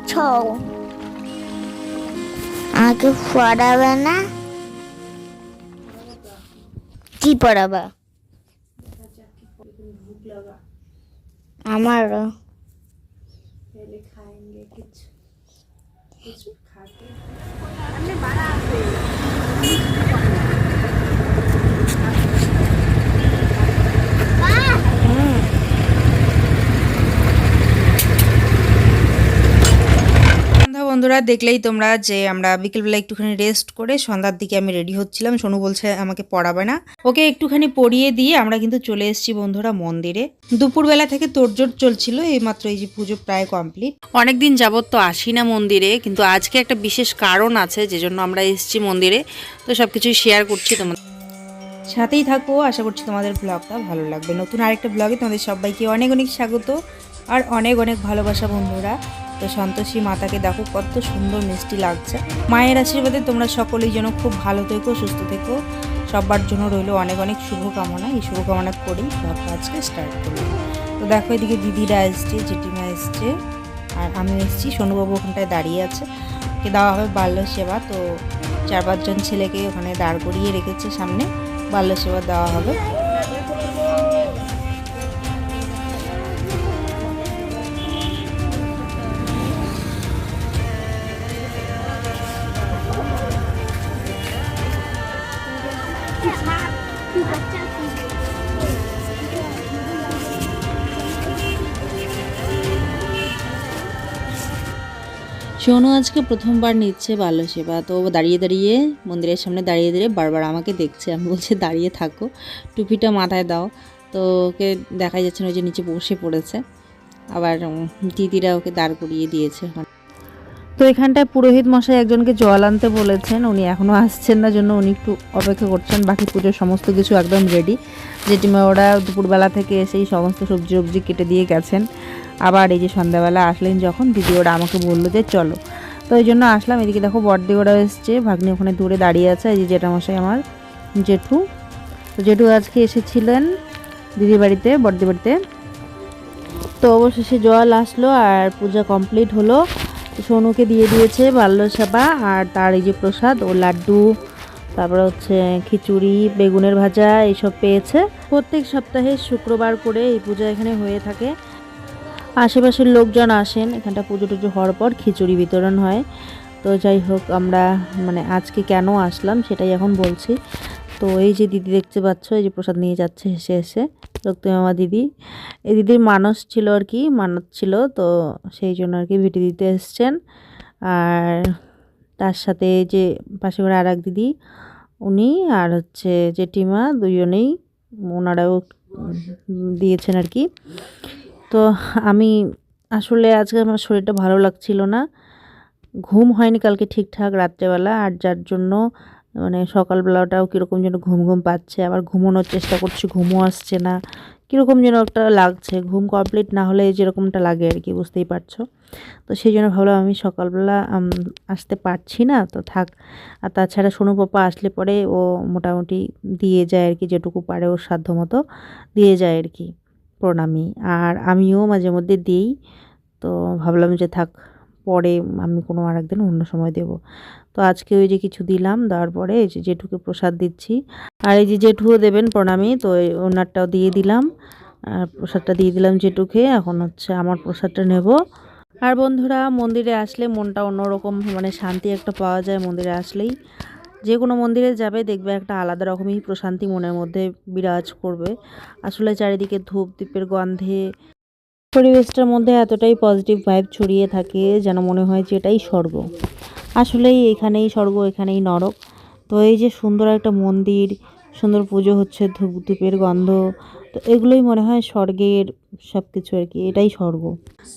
যাচ্ছ আমাকে পড়াবে না? কি পড়াবা? আমারও। কিছু বন্ধুরা দেখলেই তোমরা যে আমরা বিকেলবেলা একটুখানি রেস্ট করে সন্ধ্যার দিকে আমি রেডি হচ্ছিলাম। সোনু বলছে আমাকে পড়াবে না। ওকে একটুখানি পড়িয়ে দিয়ে আমরা কিন্তু চলে এসেছি বন্ধুরা মন্দিরে। দুপুরবেলা থেকে তোড়জোড় চলছিল এইমাত্র এই যে পুজো প্রায় কমপ্লিট অনেকদিন যাবত তো আসি না মন্দিরে কিন্তু আজকে একটা বিশেষ কারণ আছে যে জন্য আমরা এসেছি মন্দিরে। তো সব কিছুই শেয়ার করছি তোমাদের। সাথেই থাকো আশা করছি তোমাদের ব্লগটা ভালো লাগবে। নতুন আরেকটা ব্লগে তোমাদের সবাইকে অনেক অনেক স্বাগত আর অনেক অনেক ভালোবাসা বন্ধুরা। তো সন্তোষী মাতাকে দেখো, কত সুন্দর মিষ্টি লাগছে। মায়ের আশীর্বাদে তোমরা সকলেই যেন খুব ভালো থেকো, সুস্থ থেকো। সবার জন্য রইল অনেক অনেক শুভকামনা। এই শুভকামনা করেই ব্লগটা আজকে স্টার্ট করলাম। তো দেখো এদিকে দিদিরা এসছে, জেঠিমা এসছে, আর আমি এসেছি। সোনুবাবু ওখানটায় দাঁড়িয়ে আছে। ওকে দেওয়া হবে বাল্য সেবা। তো চার পাঁচজন ছেলেকে ওখানে দাঁড় করিয়ে রেখেছে সামনে। বাল্য সেবা দেওয়া হবে। সোনু আজকে প্রথমবার নিচ্ছে বাল্য সেবা তো দাঁড়িয়ে দাঁড়িয়ে, মন্দিরের সামনে দাঁড়িয়ে দাঁড়িয়ে বারবার আমাকে দেখছে। আমি বলছি, দাঁড়িয়ে থাকো, টুপিটা মাথায় দাও। তো ওকে দেখা যাচ্ছে না যে নিচে বসে পড়েছে। আবার দিদিরা ওকে দাঁড় করিয়ে দিয়েছে। তো এখানটায় পুরোহিত মশাই একজনকে জল আনতে বলেছেন। উনি এখনও আসছেন না, জন্য উনি একটু অপেক্ষা করছেন। বাকি পুজোর সমস্ত কিছু একদম রেডি জেঠিমা ওরা দুপুরবেলা থেকে এসেই সমস্ত সবজি সবজি কেটে দিয়ে গেছেন। আবার এই যে সন্ধ্যাবেলা আসলেন যখন, দিদি ওরা আমাকে বলল যে চলো। তো এই জন্য আসলাম, এদিকে দেখো বড়দি ওরা এসছে, ভাগ্নি ওখানে দূরে দাঁড়িয়ে আছে, এই যে জেঠামশাই আমার জেঠু। তো জেঠু আজকে এসেছিলেন দিদি বাড়িতে বড়দি বাড়িতে। তো অবশেষে জল আসলো আর পূজা কমপ্লিট হলো। সোনুকে দিয়ে দিয়েছে বাল্য সেবা আর তার এই যে প্রসাদ ও লাড্ডু তারপরে হচ্ছে খিচুড়ি, বেগুনের ভাজা, এইসব পেয়েছে। প্রত্যেক সপ্তাহে শুক্রবার করে এই পূজা এখানে হয়ে থাকে। আশেপাশের লোকজন আসেন, এখানটা পুজো টুজো হওয়ার পর খিচুড়ি বিতরণ হয়। তো যাই হোক, আমরা মানে আজকে কেন আসলাম সেটাই এখন বলছি। তো এই যে দিদি দেখতে পাচ্ছ, এই যে প্রসাদ নিয়ে যাচ্ছে হেসে হেসে। রক্তি মামা দিদি। এই দিদির মানস ছিল আর কি, মানত ছিল, তো সেই জন্য আর কি ভিটি দিতে এসছেন। আর তার সাথে যে পাশে করে আর এক দিদি, উনি আর হচ্ছে জেঠিমা দুজনেই ওনারাও দিয়েছেন আর কি। তো আমি আসলে আজকে আমার শরীরটা ভালো লাগছিল না। ঘুম হয়নি কালকে ঠিকঠাক রাত্রেবেলা আর যার জন্য মানে সকালবেলাটাও কীরকম যেন ঘুম ঘুম পাচ্ছে, আবার ঘুমানোর চেষ্টা করছি, ঘুমও আসছে না। কীরকম যেন একটা লাগছে, ঘুম কমপ্লিট না হলে যেরকমটা লাগে আর কি, বুঝতেই পারছ? তো সেই জন্য ভাবলাম আমি সকালবেলা আসতে পারছি না, তো থাক। আর তাছাড়া সোনু পাপা আসলে পরে ও মোটামুটি দিয়ে যায় আর কি, যেটুকু পারে ওর সাধ্য মতো দিয়ে যায় আর কি প্রণামী। আর আমিও মাঝে মধ্যে দিই, তো ভাবলাম যে থাক, পরে আমি কোনো আর একদিন অন্য সময় দেব। তো আজকে ওই যে কিছু দিলাম, দেওয়ার পরে এই যে জেঠুকে প্রসাদ দিচ্ছি। আর এই যে জেঠুও দেবেন প্রণামী, তো এই ওনারটাও দিয়ে দিলাম। আর প্রসাদটা দিয়ে দিলাম জেঠুকে এখন হচ্ছে আমার প্রসাদটা নেব। আর বন্ধুরা, মন্দিরে আসলে মনটা অন্যরকম মানে শান্তি একটা পাওয়া যায় মন্দিরে আসলেই। যে কোনো মন্দিরে যাবে, দেখবে একটা আলাদা রকমই প্রশান্তি মনের মধ্যে বিরাজ করবে। আসলে চারিদিকে ধূপ, দ্বীপের গন্ধে, পরিবেশটার মধ্যে এতটাই পজিটিভ ভাইব ছড়িয়ে থাকে যেন মনে হয় যে এটাই স্বর্গ। আসলেই এখানেই স্বর্গ, এখানেই নরক। তো এই যে সুন্দর একটা মন্দির, সুন্দর পুজো হচ্ছে ধূপ ধূপের গন্ধ তো এগুলোই মনে হয় স্বর্গের সব কিছু আর কি এটাই স্বর্গ।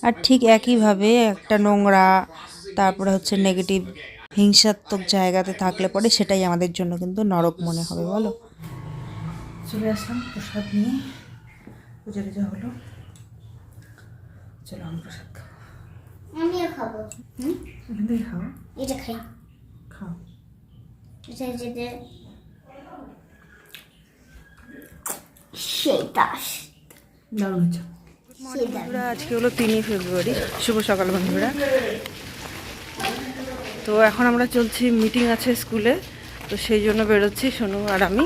আর ঠিক একইভাবে একটা নোংরা তারপরে হচ্ছে নেগেটিভ হিংসাত্মক জায়গাতে থাকলে পরে সেটাই আমাদের জন্য কিন্তু নরক মনে হবে বলো? চলে আসলাম প্রসাদ নিয়ে। পুজো টুজো হলো। চলো আমি প্রসাদ খাব। আমিও খাব। এখান থেকে খাও? এটা খাই। খাও। এটা যেতে সেটা দারুণ হচ্ছে বন্ধুরা আজকে হলো তিনই ফেব্রুয়ারি। শুভ সকাল বন্ধুরা। তো এখন আমরা চলছি মিটিং আছে স্কুলে। তো সেই জন্য বেরোচ্ছি সোনু আর আমি।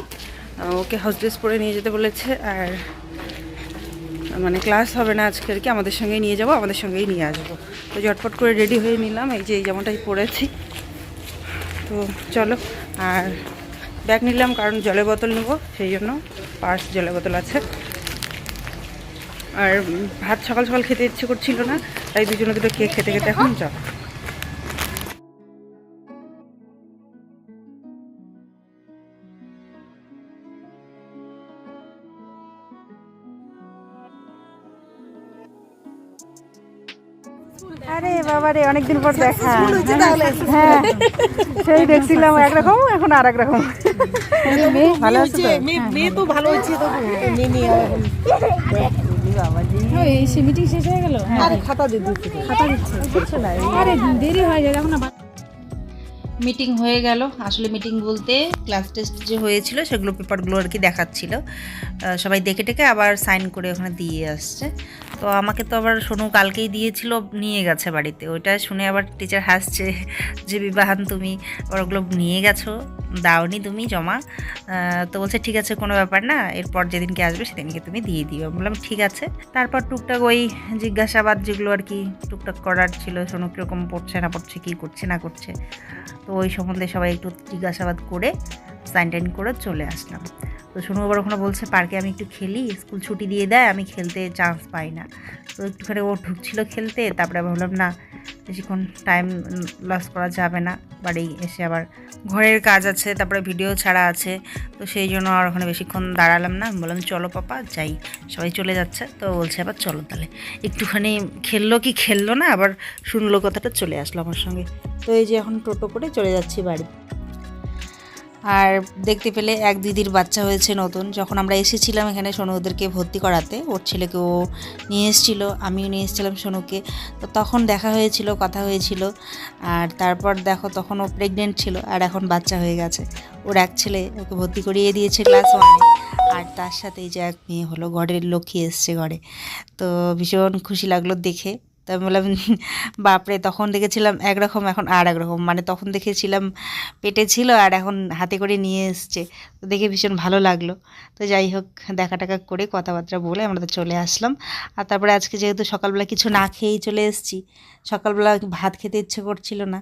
ওকে হাউস ড্রেস পরে নিয়ে যেতে বলেছে। আর মানে ক্লাস হবে না আজকে আর কি আমাদের সঙ্গেই নিয়ে যাব আমাদের সঙ্গেই নিয়ে আসব। তো ঝটপট করে রেডি হয়ে নিলাম এই যে এই জামাটাই পরেছি। তো চলো আর ব্যাগ নিলাম কারণ জলের বোতল নেব সেই জন্য। পার্স জলের বোতল আছে। আর ভাত সকাল সকাল খেতে ইচ্ছে করছিল না, তাই দুজনে দুটো কেক খেতে খেতে এখন চল আরে বাবা রে অনেকদিন পর দেখা। হ্যাঁ সেই দেখছিলাম একরকম এখন আর একরকম ভালো আছে তো? মেয়ে তো ভালো হচ্ছে তো এই সে মিটিং শেষ হয়ে গেল? আরে খাতা দিয়ে দিচ্ছি। খাতা দিচ্ছে। আরে দেরি হয়ে যায় এখন না মিটিং হয়ে গেল। আসলে মিটিং বলতে ক্লাস টেস্ট যে হয়েছিল সেগুলো পেপারগুলো আর কি দেখাচ্ছিল। সবাই দেখে টেকে আবার সাইন করে ওখানে দিয়ে আসছে। তো আমাকে তো আবার সোনু কালকেই দিয়েছিল, নিয়ে গেছে বাড়িতে। ওইটা শুনে আবার টিচার হাসছে যে, বিবাহান তুমি, আবার ওগুলো নিয়ে গেছো। দাওনি তুমি জমা। তো বলছে, ঠিক আছে, কোনো ব্যাপার না। এরপর যেদিনকে আসবে সেদিনকে তুমি দিয়ে দিও। বললাম, ঠিক আছে। তারপর টুকটাক ওই জিজ্ঞাসাবাদ যেগুলো আর কি টুকটাক করার ছিল সোনু কীরকম পড়ছে, না পড়ছে, কী করছে, না করছে। তো ওই সম্বন্ধে সবাই একটু জিজ্ঞাসাবাদ করে, সাইন টাইন করে চলে আসলাম। তো সোনু আবার ওখানে বলছে, পার্কে আমি একটু খেলি, স্কুল ছুটি দিয়ে দেয়, আমি খেলতে চান্স পাই না। তো একটুখানি ও ঢুকছিল খেলতে, তারপরে ভাবলাম না, বেশিক্ষণ টাইম লস করা যাবে না। বাড়ি এসে আবার ঘরের কাজ আছে, তারপরে ভিডিও ছাড়া আছে, তো সেই জন্য আর ওখানে বেশিক্ষণ দাঁড়ালাম না। বললাম, চলো পাপা, যাই। সবাই চলে যাচ্ছে, তো বলছে আবার, চলো তাহলে। একটুখানি খেললো কি খেললো না, আবার শুনলো কথাটা, চলে আসলো আমার সঙ্গে। তো এই যে এখন টোটো করে চলে যাচ্ছি বাড়ি। আর দেখতে পেলে এক দিদির বাচ্চা হয়েছে নতুন। যখন আমরা এসেছিলাম এখানে সোনু ওদেরকে ভর্তি করাতে, ওর ছেলেকে ও নিয়ে এসেছিল, আমিও নিয়ে এসেছিলাম সোনুকে। তো তখন দেখা হয়েছিল, কথা হয়েছিল, আর তারপর দেখো তখন ও প্রেগনেন্ট ছিল, আর এখন বাচ্চা হয়ে গেছে। ওর এক ছেলে ওকে ভর্তি করিয়ে দিয়েছে ক্লাস ওয়ানে আর তার সাথে এই যে এক মেয়ে হলো ঘরের লক্ষ্মী এসছে ঘরে। তো ভীষণ খুশি লাগল দেখে। তো আমি বললাম, বাপরে, তখন দেখেছিলাম একরকম, এখন আর একরকম। মানে তখন দেখেছিলাম পেটে ছিল আর এখন হাতে করে নিয়ে এসছে। তো দেখে ভীষণ ভালো লাগল। তো যাই হোক, দেখা টাকা করে কথাবার্তা বলে আমরা তো চলে আসলাম। আর তারপরে আজকে যেহেতু সকালবেলা কিছু না খেয়েই চলে এসেছি, সকালবেলা ভাত খেতে ইচ্ছে করছিল না।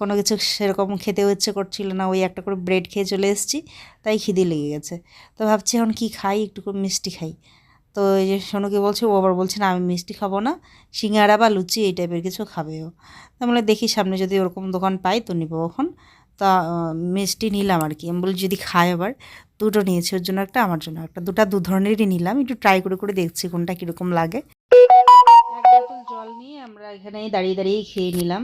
কোনো কিছু সেরকম খেতেও ইচ্ছে করছিল না। ওই একটা করে ব্রেড খেয়ে চলে এসেছি, তাই খিদে লেগে গেছে। তো ভাবছি এখন কি খাই একটু মিষ্টি খাই। তো এই যে সোনুকে বলছে ও আবার বলছে না আমি মিষ্টি খাব না সিঙ্গারা বা লুচি এই টাইপের কিছু খাবে ও তাহলে দেখি সামনে যদি ওরকম দোকান পাই তো নিবো এখন। তা মিষ্টি নিলাম আর কি। আমি বলি যদি খায় আবার দুটো নিয়েছি ওর জন্য একটা আমার জন্য একটা। দুটা দু ধরনেরই নিলাম একটু ট্রাই করে করে দেখছি কোনটা কীরকম লাগে। এক বোতল জল নিয়ে আমরা এখানেই দাঁড়িয়ে দাঁড়িয়ে খেয়ে নিলাম।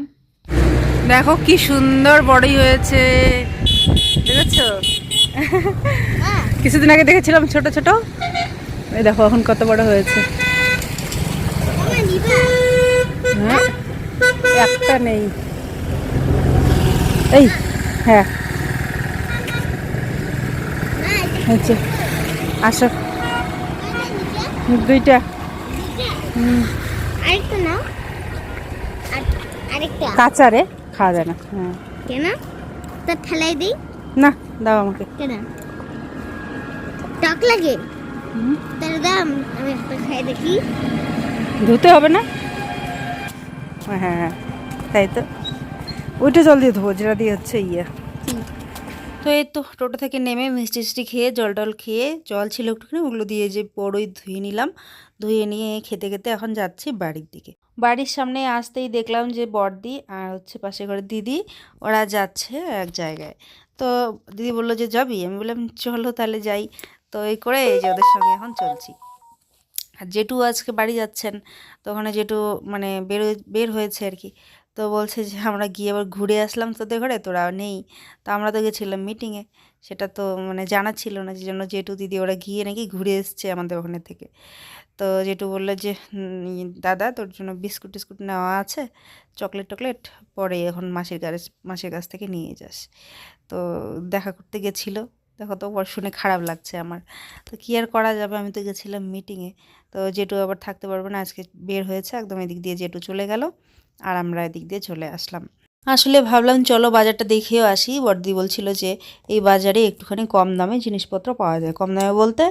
দেখো কি সুন্দর বড়ই হয়েছে। দেখেছ? কিছুদিন আগে দেখেছিলাম ছোট ছোট। এই দেখো এখন কত বড় হয়েছে। হ্যাঁ একটা নেই। এই হ্যাঁ। হয়েছে। আসো। দুইটা। কাঁচা রে খাওয়া যায় না। হ্যাঁ। কেন? তা ঠেলাই দিই। না দাও আমাকে। কেন? টক লাগে? তাহলে দাম আমি একটা খাই দেখি। ধুতে হবে না? হ্যাঁ হ্যাঁ তাই তো। ওইটা জল দিয়ে ধোবো যেটা দিয়ে হচ্ছে ইয়ে। তো এই তো টোটো থেকে নেমে মিষ্টি টিষ্টি খেয়ে জল টল খেয়ে জল ছিল একটুখানি ওগুলো দিয়ে যে বড়ই ধুয়ে নিলাম। ধুয়ে নিয়ে খেতে খেতে এখন যাচ্ছি বাড়ির দিকে। বাড়ির সামনে আসতেই দেখলাম যে বড়দি আর হচ্ছে পাশে ঘরে দিদি ওরা যাচ্ছে এক জায়গায়। তো দিদি বলল যে যাবি? আমি বললাম চলো তাহলে যাই। তো এই করে এই যে ওদের সঙ্গে এখন চলছি। আর জেঠু আজকে বাড়ি যাচ্ছেন, তো ওখানে জেঠু মানে বের বের হয়েছে আর কি। তো বলছে যে আমরা গিয়ে আবার ঘুরে আসলাম তোদের ঘরে, তোরা নেই। তো আমরা তো গেছিলাম মিটিংয়ে সেটা তো মানে জানা ছিল না যে জন্য জেঠু দিদি ওরা গিয়ে নাকি ঘুরে এসছে আমাদের ওখানে থেকে। তো জেঠু বলল যে দাদা তোর জন্য বিস্কুট টিস্কুট নেওয়া আছে, চকলেট টকলেট, পরে এখন মাসির কাছ মাসির কাছ থেকে নিয়ে যাস। তো দেখা করতে গেছিল। দেখো তো ওর শুনে খারাপ লাগছে আমার। তো কী আর করা যাবে? আমি তো গেছিলাম মিটিংয়ে তো জেঠু আবার থাকতে পারবে না, আজকে বের হয়েছে, একদম এদিক দিয়ে জেঠু চলে গেল আর আমরা এদিক দিয়ে চলে আসলাম। আসলে ভাবলাম চলো বাজারটা দেখেও আসি। বর্দি বলছিল যে এই বাজারে একটুখানি কম দামে জিনিসপত্র পাওয়া যায়। কম দামে বলতে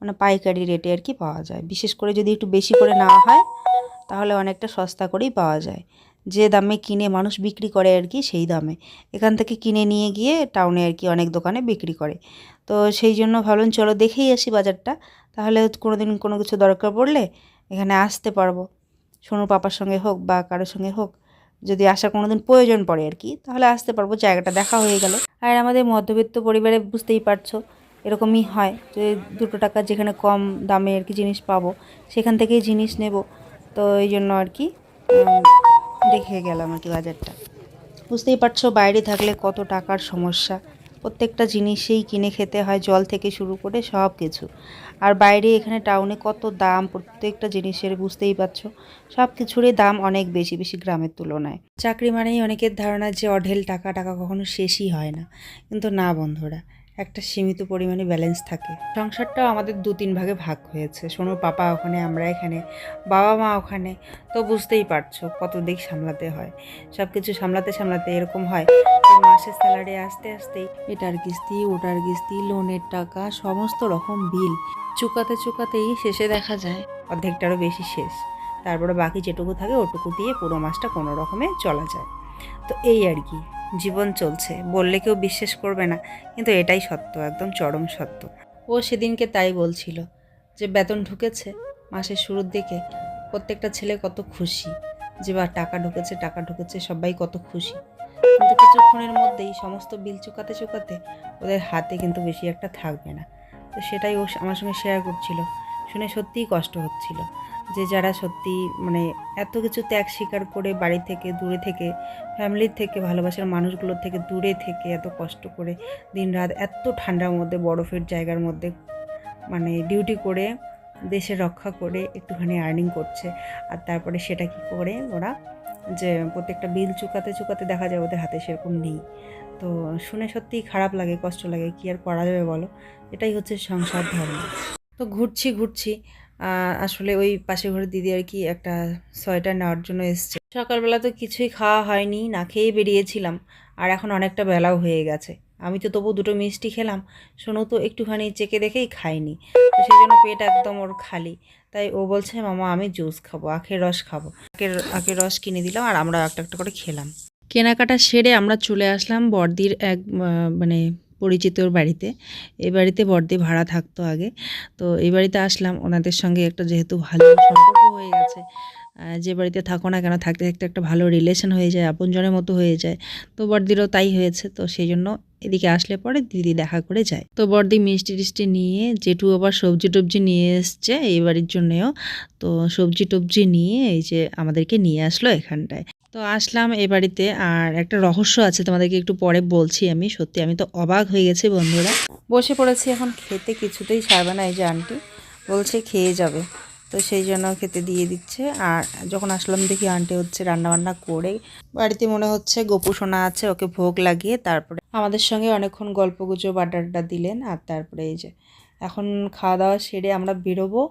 মানে পাইকারি রেটে আর কি পাওয়া যায়। বিশেষ করে যদি একটু বেশি করে নেওয়া হয়, তাহলে অনেকটা সস্তা করেই পাওয়া যায়। যে দামে কিনে মানুষ বিক্রি করে আর কি, সেই দামে। এখান থেকে কিনে নিয়ে গিয়ে টাউনে আর কি অনেক দোকানে বিক্রি করে। তো সেই জন্য ভাবলাম, চলো দেখেই আসি বাজারটা। তাহলে কোনো দিন কোনো কিছু দরকার পড়লে এখানে আসতে পারব। সোনু পাপার সঙ্গে হোক বা কারোর সঙ্গে হোক, যদি আসার কোনো দিন প্রয়োজন পড়ে আর কি, তাহলে আসতে পারব। জায়গাটা দেখা হয়ে গেল। আর আমাদের মধ্যবিত্ত পরিবারে বুঝতেই পারছ, এরকমই হয় যে দুটো টাকা যেখানে কম দামে আর কি জিনিস পাবো, সেখান থেকেই জিনিস নেব। তো এই জন্য আর কি দেখে গেলাম আর কি বাজারটা। বুঝতেই পারছ, বাইরে থাকলে কত টাকার সমস্যা। প্রত্যেকটা জিনিসেই কিনে খেতে হয়, জল থেকে শুরু করে সব কিছু। আর বাইরে এখানে টাউনে কত দাম, প্রত্যেকটা জিনিসের, বুঝতেই পারছ? সব কিছুরই দাম অনেক বেশি বেশি গ্রামের তুলনায়। চাকরি মানেই অনেকের ধারণা যে অঢেল টাকা টাকা কখনো শেষই হয় না। কিন্তু না, বন্ধুরা একটা সীমিত পরিমাণে ব্যালেন্স থাকে। সংসারটাও আমাদের দু তিন ভাগে ভাগ হয়েছে। শোনো, পাপা ওখানে, আমরা এখানে, বাবা মা ওখানে, তো বুঝতেই পারছ কত দিক সামলাতে হয়। সব কিছু সামলাতে সামলাতে এরকম হয় মাসের স্যালারি আসতে আসতেই এটার কিস্তি, ওটার কিস্তি লোনের টাকা, সমস্ত রকম বিল চুকাতে চুকাতেই শেষে দেখা যায় অর্ধেকটারও বেশি শেষ। তারপরে বাকি যেটুকু থাকে ওটুকু দিয়ে পুরো মাসটা কোনো রকমে চলা যায়। তো এই আর কি, জীবন চলছে। বললে কেউ বিশ্বাস করবে না, কিন্তু এটাই সত্য, একদম চরম সত্য। ও সেদিনকে তাই বলছিল যে, বেতন ঢুকেছে মাসের শুরুর দিকে, প্রত্যেকটা ছেলে কত খুশি। যে, বা, টাকা ঢুকেছে টাকা ঢুকেছে, সবাই কত খুশি। কিন্তু কিছুক্ষণের মধ্যেই সমস্ত বিল চুকাতে চুকাতে ওদের হাতে কিন্তু বেশি একটা থাকবে না। তো সেটাই ও আমার সঙ্গে শেয়ার করছিল। শুনে সত্যিই কষ্ট হচ্ছিল। যে যারা সত্যি মানে এত কিছু ত্যাগ স্বীকার করে বাড়ি থেকে, দূরে থেকে ফ্যামিলির থেকে, ভালোবাসার মানুষগুলোর থেকে দূরে থেকে এত কষ্ট করে দিনরাত এত ঠান্ডার মধ্যে, বরফের জায়গার মধ্যে মানে ডিউটি করে দেশে রক্ষা করে একটুখানি আর্নিং করছে। আর তারপরে সেটা কি করে ওরা? যে প্রত্যেকটা বিল চুকাতে চুকাতে দেখা যায় ওদের হাতে সেরকম নেই। তো শুনে সত্যিই খারাপ লাগে, কষ্ট লাগে, কি আর করা যাবে বলো? এটাই হচ্ছে সংসার ধর্ম। তো ঘুরছি ঘুরছি আসলে ওই পাশে ঘরে দিদি আর কি একটা সোয়েটার নেওয়ার জন্য এসছে। সকালবেলা তো কিছুই খাওয়া হয়নি, না খেয়ে বেরিয়েছিলাম, আর এখন অনেকটা বেলাও হয়ে গেছে। আমি তো তবু দুটো মিষ্টি খেলাম শোনো তো একটুখানি চেকে দেখেই খাইনি তো সেই জন্য পেট একদম ওর খালি। তাই ও বলছে, মামা, আমি জুস খাব, আখের রস খাব। আখের আখের রস কিনে দিলাম, আর আমরা একটা একটা করে খেলাম। কেনাকাটা সেরে আমরা চলে আসলাম বর্দির এক মানে পরিচিতর বাড়িতে। এই বাড়িতে বর্দি ভাড়া থাকতো আগে। তো এই বাড়িতে আসলাম। ওনাদের সঙ্গে একটা যেহেতু ভালো সম্পর্ক হয়ে গেছে যে বাড়িতে থাকো না কেন, থাকতে থাকতে একটা ভালো রিলেশন হয়ে যায়, আপনজনের মতো হয়ে যায়। তো বর্দিরও তাই হয়েছে। তো সেই জন্য এদিকে আসলে পরে দিদি দেখা করে যায়। তো বর্দি মিষ্টি টিষ্টি নিয়ে, জেঠু আবার সবজি টবজি নিয়ে এসছে এই বাড়ির জন্যেও। তো সবজি টবজি নিয়ে এই যে আমাদেরকে নিয়ে আসলো এখানটায়। তো আসলাম এই বাড়িতে আর একটা রহস্য আছে তোমাদেরকে একটু পরে বলছি আমি। সত্যি আমি তো অবাক হয়ে গেছি বন্ধুরা। বসে পড়েছি এখন, খেতে কিছুতেই ছাড়বে না এই যে আন্টি। বলছে খেয়ে যাবে। তো সেই জন্য খেতে দিয়ে দিচ্ছে। আর যখন আসলাম দেখি আন্টি হচ্ছে রান্নাবান্না করে বাড়িতে মনে হচ্ছে গোপু সোনা আছে, ওকে ভোগ লাগিয়ে তারপরে আমাদের সঙ্গে অনেকক্ষণ গল্প গুজব আড্ডা দিলেন। আর তারপরে এই যে এখন খাওয়া দাওয়া সেরে আমরা বেরোবো।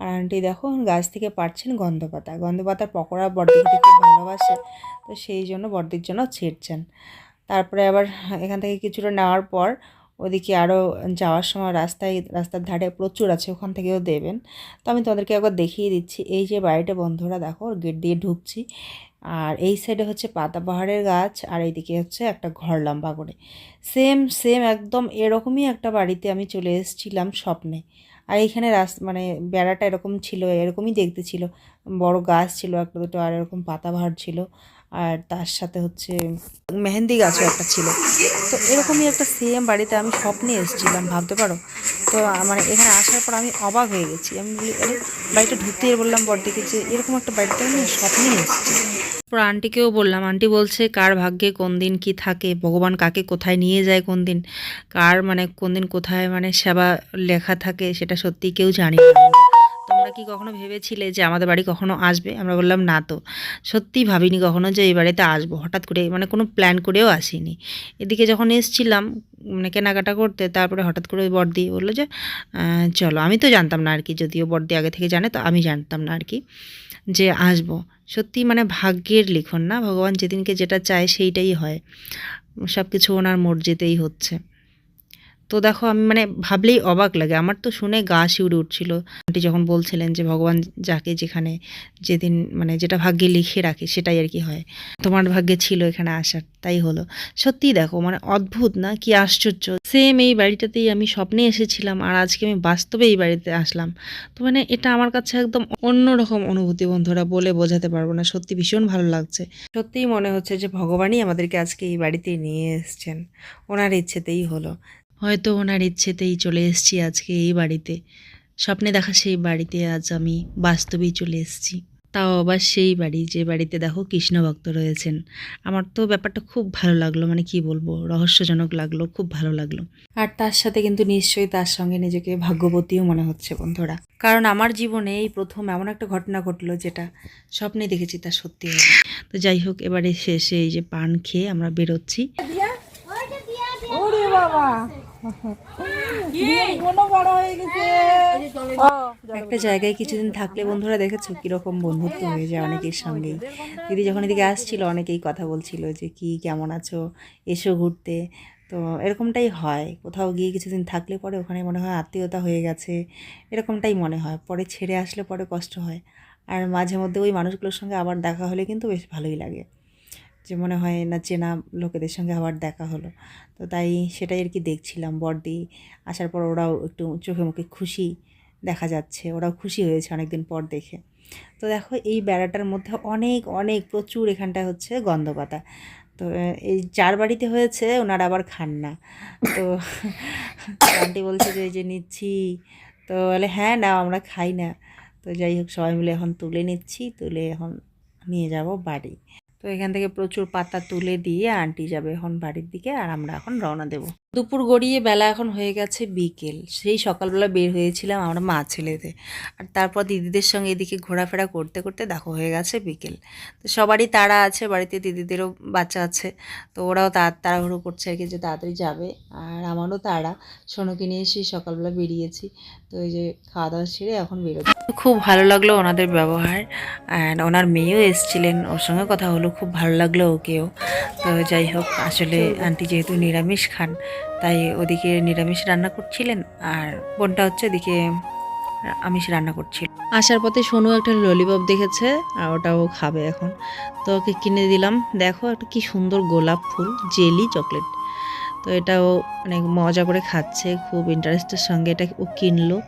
আর আন্টি দেখো, গাছ থেকে পারছেন গন্ধপাতা। গন্ধপাতার পকোড়া খেতে খুব ভালোবাসে, তো সেই জন্য বর্দির জন্য ছিঁড়ছেন। তারপরে আবার এখান থেকে কিছুটা নেওয়ার পর ওদিকে আরও যাওয়ার সময় রাস্তায়, রাস্তার ধারে প্রচুর আছে, ওখান থেকেও দেবেন। তো আমি তোমাদেরকে একবার দেখিয়ে দিচ্ছি, এই যে বাড়িটা বন্ধুরা দেখো গেট দিয়ে ঢুকছি। আর এই সাইডে হচ্ছে পাতাবাহারের গাছ, আর এইদিকে হচ্ছে একটা ঘর লম্বা করে। সেম সেম একদম এরকমই একটা বাড়িতে আমি চলে এসেছিলাম স্বপ্নে। আর এইখানে রাস মানে বেড়াটা এরকম ছিল, এরকমই দেখতে ছিল। বড় গাছ ছিল একটা দুটো আর এরকম পাতা পাতাবাহার ছিল। আর তার সাথে হচ্ছে মেহেন্দি গাছও একটা ছিল। তো এরকমই একটা সেম বাড়িতে আমি স্বপ্নে এসেছিলাম, ভাবতে পারো? তো মানে এখানে আসার পর আমি অবাক হয়ে গেছি। আমি বলি, আরে, বাড়িটা ঢুকতে বললাম বড়দিকে যে এরকম একটা বাড়িতে আমি স্বপ্নে এসেছি। তারপর আন্টিকেও বললাম, আন্টি বলছে কার ভাগ্যে কোন দিন কি থাকে? ভগবান কাকে কোথায় নিয়ে যায় কোন দিন? কার মানে কোন দিন কোথায় মানে সেবা লেখা থাকে সেটা সত্যি কেউ জানি না। তোমরা কি কখনো ভেবেছিলে যে আমাদের বাড়ি কখনো আসবে? আমরা বললাম, না তো। সত্যিই ভাবিনি কখনো যে এই বাড়িতে আসব। হঠাৎ করে মানে কোনো প্ল্যান করেও আসিনি। এদিকে যখন এসছিলাম মানে কেনাকাটা করতে, তারপরে হঠাৎ করে ওই বড়দি বলল যে চলো। আমি তো জানতাম না আর কি যদিও বড়দি আগে থেকে জানে, তো আমি জানতাম না আর কি যে আসব। সত্যি মানে ভাগ্যের লিখন না? ভগবান যেদিনকে যেটা চায় সেইটাই হয়। সব কিছু ওনার মর্জিতেই হচ্ছে। তো দেখো, আমি মানে ভাবলেই অবাক লাগে। আমার তো শুনে গা শিউরে উঠছিল। আন্টি যখন বলছিলেন যে, ভগবান যাকে যেখানে যেদিন মানে যেটা ভাগ্যে লিখে রাখে, সেটাই আর কি হয়। তোমার ভাগ্যে ছিল এখানে আসার, তাই হলো। সত্যিই দেখো মানে অদ্ভুত না? কি আশ্চর্য। সেম এই বাড়িটাতেই আমি স্বপ্নে এসেছিলাম আর আজকে আমি বাস্তবে এই বাড়িতে আসলাম। তো মানে এটা আমার কাছে একদম অন্যরকম অনুভূতি বন্ধুরা, বলে বোঝাতে পারব না। সত্যি ভীষণ ভালো লাগছে। সত্যিই মনে হচ্ছে যে, ভগবানই আমাদেরকে আজকে এই বাড়িতে নিয়ে এসছেন। ওনার ইচ্ছেতেই হলো। হয়তো ওনার ইচ্ছেতেই চলে এসেছি আজকে এই বাড়িতে। স্বপ্নে দেখা সেই বাড়িতে আজ আমি বাস্তবেই চলে এসেছি। তাও আবার সেই বাড়ি, যে বাড়িতে দেখো কৃষ্ণ ভক্ত রয়েছেন। আমার তো ব্যাপারটা খুব ভালো লাগল মানে কি বলব, রহস্যজনক লাগল, খুব ভালো লাগল। আর তার সাথে কিন্তু নিশ্চয়ই তার সঙ্গে নিজেকে ভাগ্যবতীও মনে হচ্ছে বন্ধুরা। কারণ আমার জীবনে এই প্রথম এমন একটা ঘটনা ঘটলো যেটা স্বপ্নে দেখেছি তা সত্যি হবে তো যাই হোক, এবারে শেষে এই যে পান খেয়ে আমরা বেরোচ্ছি। বাবা! হয়ে একটা জায়গায় কিছুদিন থাকলে বন্ধুরা দেখেছ কীরকম বন্ধুত্ব হয়ে যায় অনেকের সঙ্গেই। দিদি যখন এদিকে আসছিল অনেকেই কথা বলছিল যে কি কেমন আছো? এসো ঘুরতে। তো এরকমটাই হয়। কোথাও গিয়ে কিছুদিন থাকলে পরে ওখানে মনে হয় আত্মীয়তা হয়ে গেছে। এরকমটাই মনে হয়। পরে ছেড়ে আসলে পরে কষ্ট হয়। আর মাঝে মধ্যে ওই মানুষগুলোর সঙ্গে আবার দেখা হলে কিন্তু বেশ ভালোই লাগে। যে মনে হয় না চেনা লোকেদের সঙ্গে আবার দেখা হলো। তো তাই সেটাই আর কি দেখছিলাম। বড়দি আসার পর ওরাও একটু চোখে মুখে খুশি দেখা যাচ্ছে। ওরাও খুশি হয়েছে অনেকদিন পর দেখে। তো দেখো এই বেড়াটার মধ্যে অনেক অনেক প্রচুর এখানটায় হচ্ছে গন্ধপাতা। তো এই চার বাড়িতে হয়েছে ওনারা আবার খান না তো আন্টি বলছে যে, এই যে নিচ্ছি। তো বলে হ্যাঁ না আমরা খাই না। তো যাই হোক, সবাই মিলে এখন তুলে নিচ্ছি। তুলে এখন নিয়ে যাব বাড়ি। তো এখান থেকে প্রচুর পাতা তুলে দিয়ে আন্টি যাবে এখন বাড়ির দিকে আর আমরা এখন রওনা দেব। দুপুর গড়িয়ে বেলা এখন হয়ে গেছে বিকেল। সেই সকালবেলা বের হয়েছিলাম আমরা মা ছেলেতে। আর তারপর দিদিদের সঙ্গে এদিকে ঘোরাফেরা করতে করতে দেখো হয়ে গেছে বিকেল। তো সবারই তাড়া আছে বাড়িতে দিদিদেরও বাচ্চা আছে। তো ওরাও তাড়া তাড়াহুড়ো করছে আর কি যে তাড়াতাড়ি যাবে। আর আমারও তাড়া। সোনুকে নিয়ে সেই সকালবেলা বেরিয়েছি। তো এই যে খাওয়া দাওয়া সেরে এখন বেরোচ্ছি। খুব ভালো লাগল ওনাদের ব্যবহার। অ্যান্ড ওনার মেয়েও এসছিলেন। ওর সঙ্গে কথা হলো। খুব ভালো লাগল ওকেও। তো যাই হোক আসলে আন্টি যেহেতু নিরামিষ খান তাই ওদিকে নিরামিষ রান্না করছিলেন আর বোনটা হচ্ছে ওদিকে আমিষ রান্না করছিল। আসার পথে সোনু একটা ললিপপ দেখেছে আর ওটাও খাবে এখন। তো ওকে কিনে দিলাম। দেখো একটা কি সুন্দর গোলাপ ফুল, জেলি চকলেট। তো এটাও অনেক মজা করে খাচ্ছে, খুব ইন্টারেস্টের সঙ্গে এটা ও কিনলো।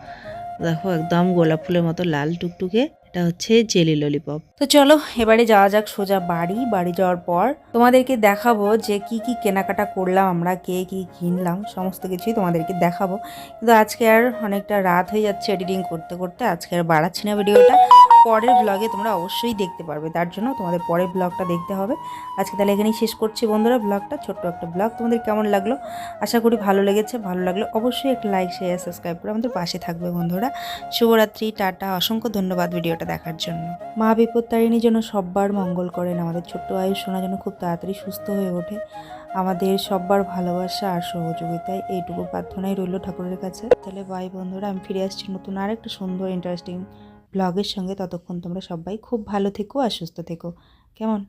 দেখো একদম গোলাপ ফুলের মতো লাল টুকটুকে। এটা হচ্ছে জেলি ললিপপ তো চলো, এবারে যাওয়া যাক সোজা বাড়ি। বাড়ি যাওয়ার পর তোমাদেরকে দেখাবো যে কি কি কেনাকাটা করলাম আমরা, কে কি কিনলাম, সমস্ত কিছুই তোমাদেরকে দেখাবো। কিন্তু আজকে আর অনেকটা রাত হয়ে যাচ্ছে এডিটিং করতে করতে, আজকে আর বাড়াচ্ছি না ভিডিওটা। পরের ব্লগে তোমরা অবশ্যই দেখতে পারবে। তার জন্য তোমাদের পরের ব্লগটা দেখতে হবে। আজকে তাহলে এখানেই শেষ করছি বন্ধুরা ব্লগটা ছোট্ট একটা ব্লগ তোমাদের কেমন লাগল? আশা করি ভালো লেগেছে। ভালো লাগল অবশ্যই একটা লাইক শেয়ার সাবস্ক্রাইব করে আমাদের পাশে থাকবে বন্ধুরা। শুভরাত্রি, টাটা। অসংখ্য ধন্যবাদ ভিডিওটা দেখার জন্য। মা বিপত্তারিণী যেন সব্বার মঙ্গল করেন। আমাদের ছোট্ট আয়ু শোনা যেন খুব তাড়াতাড়ি সুস্থ হয়ে ওঠে। আমাদের সব্বার ভালোবাসা আর সহযোগিতায় এইটুকু প্রার্থনাই রইল ঠাকুরের কাছে। তাহলে বাই বন্ধুরা। আমি ফিরে আসছি নতুন আর একটা সুন্দর ইন্টারেস্টিং ব্লগের সঙ্গে ততক্ষণ তোমরা সবাই খুব ভালো থেকো আর সুস্থ থেকো। কেমন?